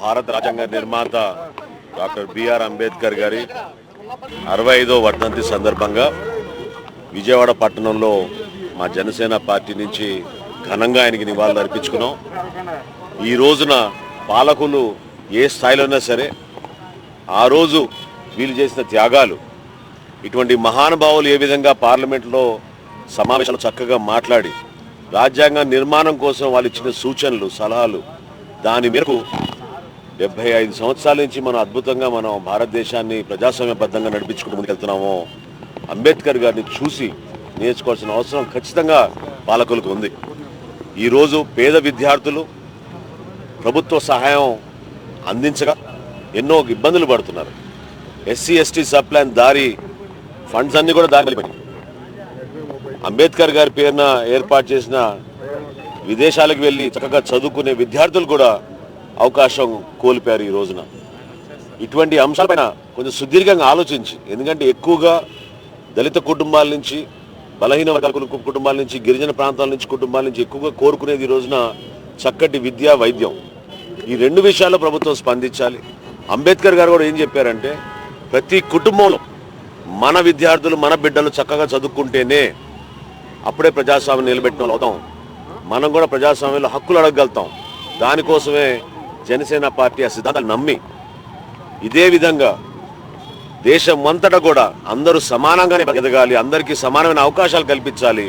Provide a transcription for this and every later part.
భారత రాజ్యాంగ నిర్మాత డాక్టర్ బిఆర్ అంబేద్కర్ గారి అరవై ఐదో వర్ధంతి సందర్భంగా విజయవాడ పట్టణంలో మా జనసేన పార్టీ నుంచి ఘనంగా ఆయనకి నివాళులు అర్పించుకున్నాం. ఈ రోజున పాలకులు ఏ స్థాయిలో సరే ఆ రోజు వీళ్ళు చేసిన త్యాగాలు ఇటువంటి మహానుభావులు ఏ విధంగా పార్లమెంట్లో సమావేశాలు చక్కగా మాట్లాడి రాజ్యాంగ నిర్మాణం కోసం వాళ్ళు ఇచ్చిన సూచనలు సలహాలు దాని మేరకు డెబ్బై ఐదు సంవత్సరాల నుంచి మనం అద్భుతంగా మనం భారతదేశాన్ని ప్రజాస్వామ్యబద్ధంగా నడిపించుకుంటూ ముందుకెళ్తున్నామో. అంబేద్కర్ గారిని చూసి నేర్చుకోవాల్సిన అవసరం ఖచ్చితంగా పాలకులకు ఉంది. ఈరోజు పేద విద్యార్థులు ప్రభుత్వ సహాయం అందించగా ఎన్నో ఇబ్బందులు పడుతున్నారు. ఎస్సీ ఎస్టీ సబ్ ప్లాన్ దారి ఫండ్స్ అన్నీ కూడా దారి అంబేద్కర్ గారి పేరున ఏర్పాటు చేసిన విదేశాలకు వెళ్ళి చక్కగా చదువుకునే విద్యార్థులు కూడా అవకాశం కోల్పోయారు ఈ రోజున. ఇటువంటి అంశాలపైన కొంచెం సుదీర్ఘంగా ఆలోచించి ఎందుకంటే ఎక్కువగా దళిత కుటుంబాల నుంచి బలహీన వర్గాల కుటుంబాల నుంచి గిరిజన ప్రాంతాల నుంచి కుటుంబాల నుంచి ఎక్కువగా కోరుకునేది ఈ రోజున చక్కటి విద్య వైద్యం. ఈ రెండు విషయాల్లో ప్రభుత్వం స్పందించాలి. అంబేద్కర్ గారు కూడా ఏం చెప్పారంటే ప్రతి కుటుంబంలో మన విద్యార్థులు మన బిడ్డలు చక్కగా చదువుకుంటేనే అప్పుడే ప్రజాస్వామ్యం నిలబెట్టిన అవుతాం. మనం కూడా ప్రజాస్వామ్యంలో హక్కులు అడగగలుగుతాం. దానికోసమే జనసేన పార్టీ ఆ సిద్ధాంతాలు నమ్మి ఇదే విధంగా దేశం అంతటా కూడా అందరూ సమానంగానే ఎదగాలి అందరికీ సమానమైన అవకాశాలు కల్పించాలి.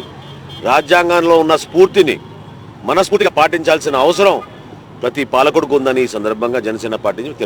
రాజ్యాంగంలో ఉన్న స్ఫూర్తిని మనస్ఫూర్తిగా పాటించాల్సిన అవసరం ప్రతి పాలకుడికి ఉందని ఈ సందర్భంగా జనసేన పార్టీ నుంచి